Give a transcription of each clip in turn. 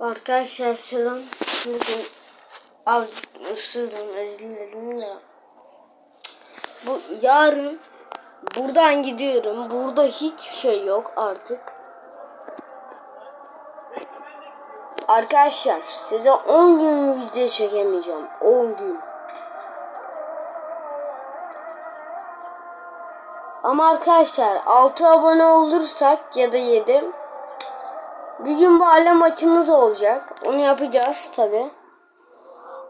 Arkadaşlar selam. Bugün azıcık ısırdım dilerim de. Bu yarın buradan gidiyorum. Burada hiçbir şey yok artık. Arkadaşlar size 10 gün video çekemeyeceğim. 10 gün. Ama arkadaşlar 6 abone olursak ya da 7 bir gün bu maçımız olacak. Onu yapacağız tabi.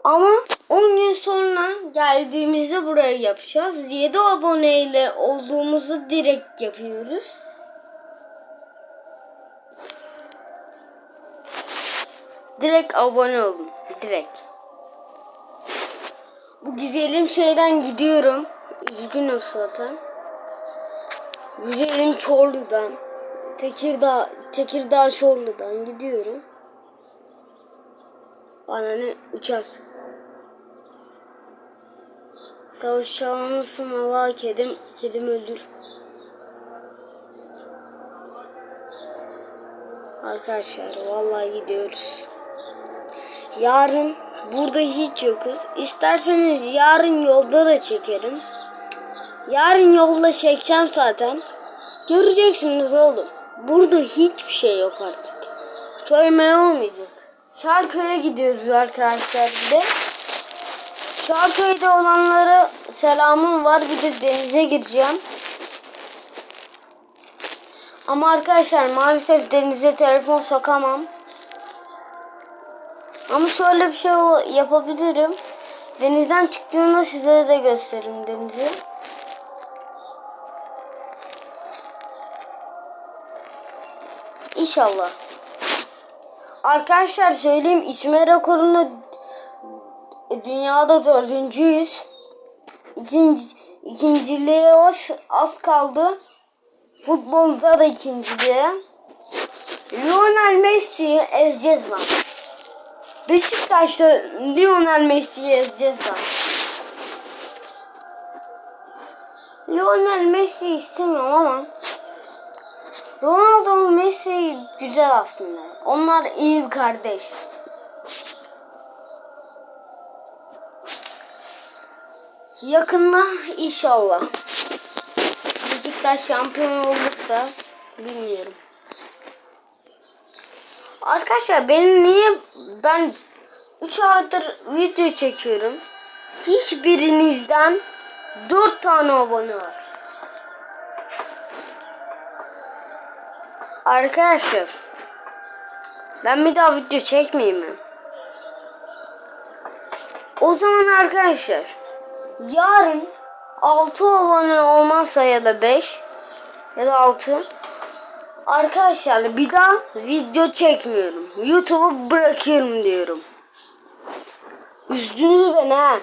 Ama 10 gün sonra geldiğimizde burayı yapacağız. 7 aboneyle olduğumuzu direkt yapıyoruz. Direkt abone olun. Direkt. Bu güzelim şeyden gidiyorum. Üzgünüm zaten. Güzelim Çorlu'dan. Tekirdağ, Tekirdağ Çorlu'dan gidiyorum. Bana ne uçak. Savaş çalmasın hava kedim, kedim öldür. Arkadaşlar vallahi gidiyoruz. Yarın burada hiç yokuz. İsterseniz yarın yolda da çekerim. Yarın yolda çekeceğim zaten. Göreceksiniz oğlum. Burada hiçbir şey yok artık. Köymeye olmayacak. Şarköy'e gidiyoruz arkadaşlar bir de. Şarköy'de olanlara selamım var. Bir de denize gireceğim. Ama arkadaşlar maalesef denize telefon sokamam. Ama şöyle bir şey yapabilirim. Denizden çıktığında size de gösteririm denizi. İnşallah. Arkadaşlar söyleyeyim içme rekorunu dünyada dördüncüyüz. İkinci, ikinciliğe az, az kaldı. Futbolda da ikinciliğe. Lionel Messi'yi ezeceğiz lan. Beşiktaş'ta Lionel Messi'yi ezeceğiz lan. Lionel Messi istemiyorum ama Ronaldo Messi güzel aslında. Onlar iyi bir kardeş. Yakında inşallah. Beşiktaş şampiyon olursa bilmiyorum. Arkadaşlar benim niye ben 3 aydır video çekiyorum. Hiçbirinizden 4 tane abone var. Arkadaşlar ben bir daha video çekmeyeyim mi? O zaman arkadaşlar yarın 6 abone olmazsa ya da 5 ya da 6 arkadaşlar bir daha video çekmiyorum. YouTube'u bırakıyorum diyorum. Üzdünüz beni ha.